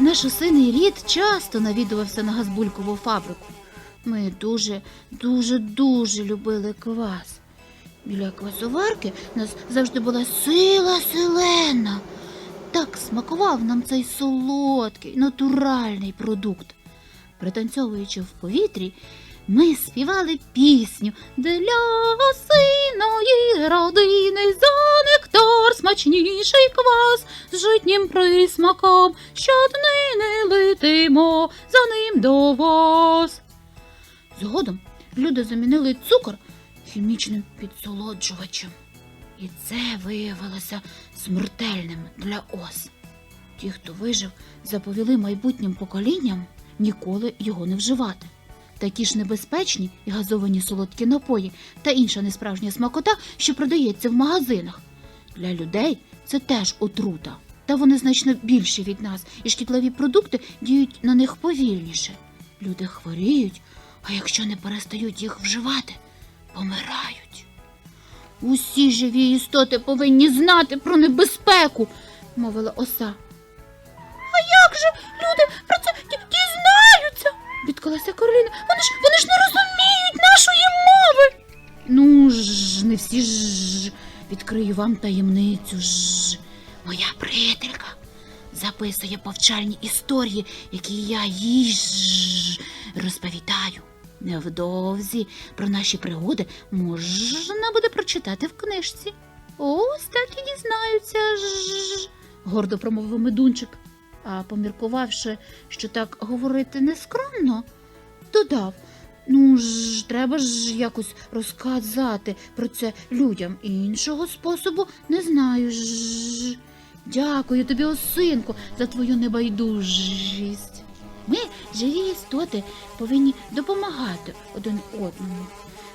наш осиний рід часто навідувався на газбулькову фабрику. Ми дуже, дуже, дуже любили квас. Біля квасоварки нас завжди була сила селена. Так смакував нам цей солодкий, натуральний продукт. Пританцьовуючи в повітрі, ми співали пісню для осиної родини за смачніший квас з житнім присмаком. Щоднини летимо за ним до вас. Згодом люди замінили цукор хімічним підсолоджувачем. І це виявилося смертельним для ос. Ті, хто вижив, заповіли майбутнім поколінням ніколи його не вживати. Такі ж небезпечні і газовані солодкі напої та інша несправжня смакота, що продається в магазинах. Для людей це теж отрута. Та вони значно більші від нас, і шкідливі продукти діють на них повільніше. Люди хворіють, а якщо не перестають їх вживати, помирають. Усі живі істоти повинні знати про небезпеку, мовила оса. А як же люди про це ді- дізнаються? Відкалася Кароліна. Вони ж вони ж не розуміють нашої мови. Ну ж, не всі ж відкрию вам таємницю ж. Моя приятелька записує повчальні історії, які я їй ж розповідаю. Невдовзі про наші пригоди можна буде прочитати в книжці. Ось так і дізнаються ж. гордо промовив медунчик. А поміркувавши, що так говорити нескромно, додав. Ну ж, треба ж якось розказати про це людям. Іншого способу не знаю ж. Дякую тобі, осинку, за твою небайдужість. Ми, живі істоти, повинні допомагати один одному.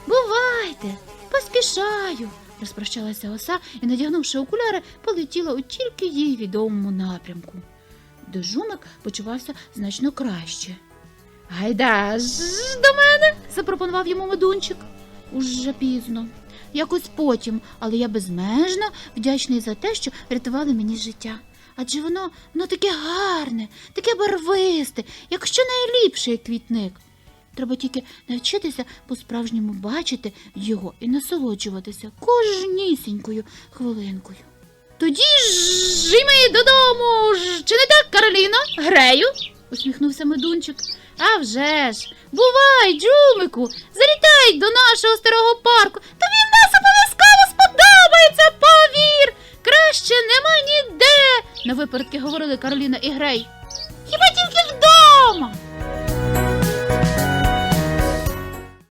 Бувайте, поспішаю, розпрощалася оса і, надягнувши окуляри, полетіла у тільки їй відомому напрямку. Дежумик почувався значно краще. Гайда ж до мене, запропонував йому медунчик. Уже пізно. Якось потім, але я безмежно вдячний за те, що врятували мені життя. Адже воно, воно таке гарне, таке барвисте, як що найліпший квітник. Треба тільки навчитися по-справжньому бачити його і насолоджуватися кожнісінькою хвилинкою. Тоді ж і ми додому. ж. Чи не так, Кароліно? Грею? усміхнувся медунчик. А вже ж, бувай, джумику, залітай до нашого старого парку. Тобі в нас обов'язково сподобається, повір. Краще нема ніде. На випередки говорили Кароліна і Грей. Хіба тільки вдома.